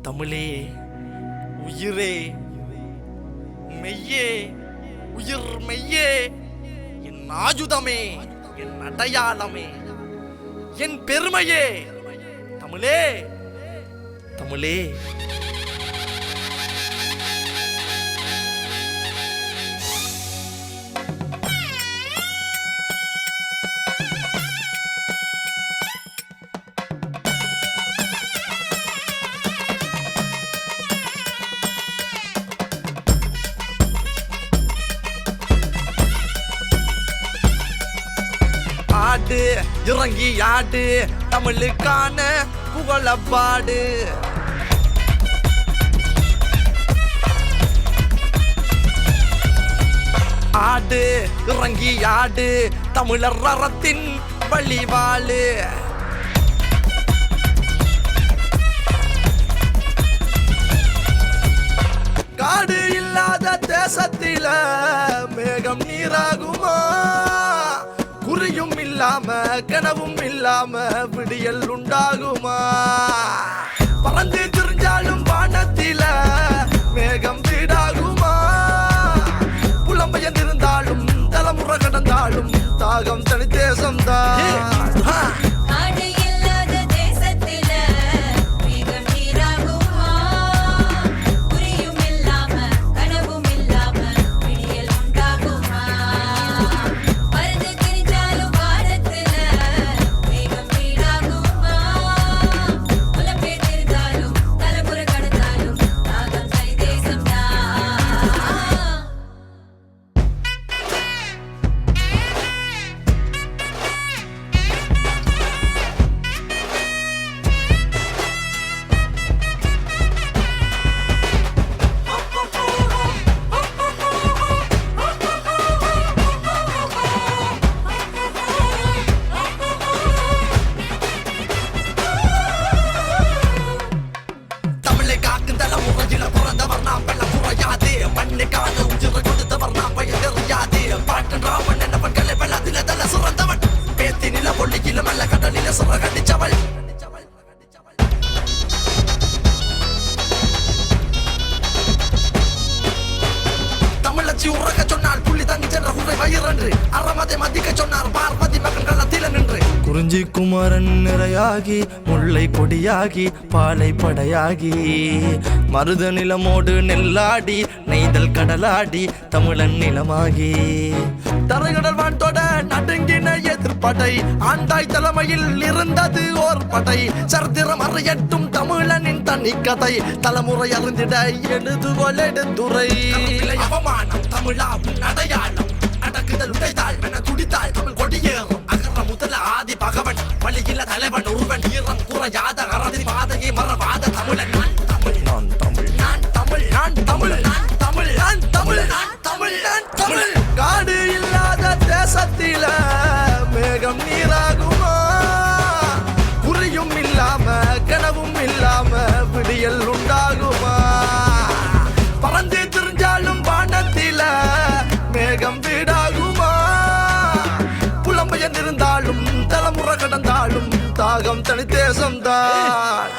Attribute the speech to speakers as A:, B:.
A: தமிழே உயிரே மெய்யே உயிர் மெய்யே என் ஆயுதமே என் அடையாளமே என் பெருமையே தமிழே தமிழே. ஆடு இறங்கி ஆடு தமிழுக்கான புகழ பாடு ஆடு இறங்கி ஆடு தமிழர் அறத்தின் வழிவாழு காடு இல்லாத தேசத்தில மேகம் நீராகுமா? இல்லாம கனவும் இல்லாம விடியல் உண்டாகுமா? பறந்து திரிஞ்சாலும் வானத்தில மேகம் வீடாகுமா?
B: புலம்பெயர்ந்திருந்தாலும் தலைமுறை கடந்தாலும் தாகம் தனி தேசம்தான்.
A: you. want to வயிறன்று அறமதை மதிக்க சொன்னார். பார்வதி மகன் களத்தில நின்று. குறிஞ்சி குமரன் நிறையாகி முல்லை கொடியாகி பாலை படையாகி மருத நிலமோடு நெல்லாடி நெய்தல் கடலாடி தமிழன் நிலமாகி. தரைகடல் வான்தொட நடுங்கின எதிர்ப்படை ஆண்டாய் தலைமையில் இருந்தது ஓர் படை சரித்திரம் அறியட்டும் தமிழனின் தனி கதை தலைமுறை அறிந்திட எழுதுகோல் எடுத்துரை. அவமானம் தமிழாவின் அடையாளம் ஆளும் தாகம் தனி தேசம்தான்.